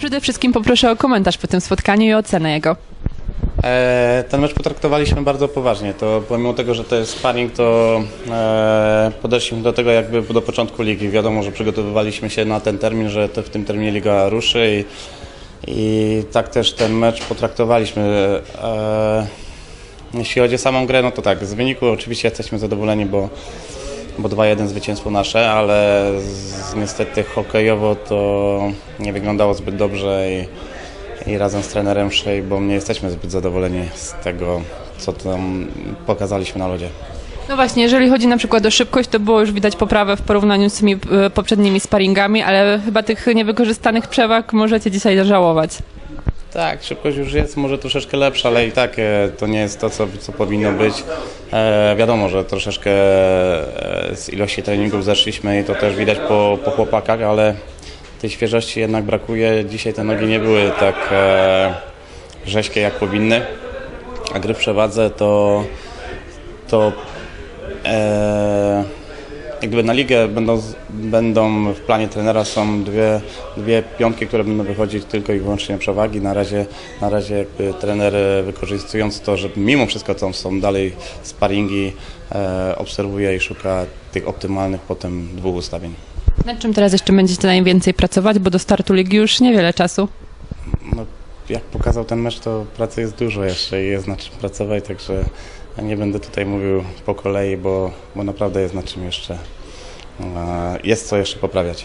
przede wszystkim poproszę o komentarz po tym spotkaniu i ocenę jego. E, ten mecz potraktowaliśmy bardzo poważnie. To pomimo tego, że to jest sparring, to e, podeszliśmy do tego jakby do początku ligi. Wiadomo, że przygotowywaliśmy się na ten termin, że to w tym terminie liga ruszy i, i tak też ten mecz potraktowaliśmy. E, jeśli chodzi o samą grę, no to tak, z wyniku oczywiście jesteśmy zadowoleni, bo, bo 2-1 zwycięstwo nasze, ale z, niestety hokejowo to nie wyglądało zbyt dobrze i, i razem z trenerem Szej, bo nie jesteśmy zbyt zadowoleni z tego, co tam pokazaliśmy na lodzie. No właśnie, jeżeli chodzi na przykład o szybkość, to było już widać poprawę w porównaniu z tymi e, poprzednimi sparingami, ale chyba tych niewykorzystanych przewag możecie dzisiaj zażałować. Tak, szybkość już jest może troszeczkę lepsza, ale i tak e, to nie jest to, co, co powinno być. E, wiadomo, że troszeczkę e, z ilości treningów zeszliśmy i to też widać po, po chłopakach, ale tej świeżości jednak brakuje. Dzisiaj te nogi nie były tak e, rześkie jak powinny, a gry w przewadze to, to e, jak gdyby na ligę będą, będą w planie trenera są dwie, dwie piątki, które będą wychodzić tylko i wyłącznie przewagi. Na razie, na razie jakby trener e, wykorzystując to, że mimo wszystko to są dalej sparingi, e, obserwuje i szuka tych optymalnych potem dwóch ustawień. Nad czym teraz jeszcze będziecie najwięcej pracować, bo do startu ligi już niewiele czasu. No, jak pokazał ten mecz, to pracy jest dużo jeszcze i jest nad czym pracować, także nie będę tutaj mówił po kolei, bo, bo naprawdę jest nad czym jeszcze, e, jest co jeszcze poprawiać.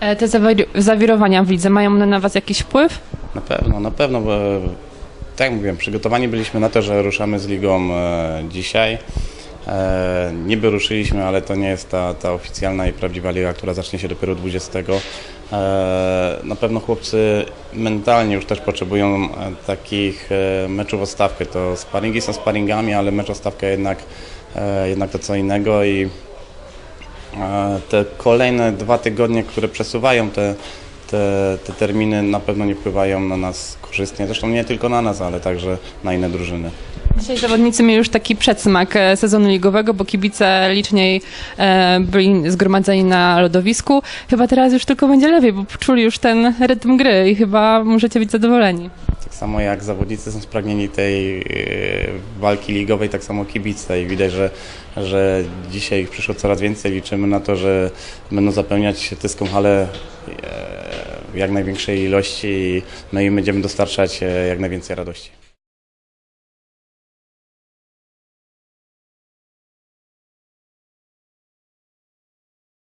E, Te zawir- zawirowania w lidze mają one na Was jakiś wpływ? Na pewno, na pewno, bo tak jak mówiłem, przygotowani byliśmy na to, że ruszamy z ligą e, dzisiaj. E, niby ruszyliśmy, ale to nie jest ta, ta oficjalna i prawdziwa liga, która zacznie się dopiero 20. E, na pewno chłopcy mentalnie już też potrzebują e, takich e, meczów o stawkę. To sparingi są sparingami, ale mecz o stawkę jednak, jednak to co innego i Te kolejne dwa tygodnie, które przesuwają te, te, te terminy, na pewno nie wpływają na nas korzystnie. Zresztą nie tylko na nas, ale także na inne drużyny. Dzisiaj zawodnicy mieli już taki przedsmak e, sezonu ligowego, bo kibice liczniej e, byli zgromadzeni na lodowisku. Chyba teraz już tylko będzie lepiej, bo czuli już ten rytm gry i chyba możecie być zadowoleni. Tak samo jak zawodnicy są spragnieni tej e, walki ligowej, tak samo kibice i widać, że, że dzisiaj ich przyszło coraz więcej. Liczymy na to, że będą zapełniać tyską halę w jak największej ilości i my im będziemy dostarczać jak najwięcej radości.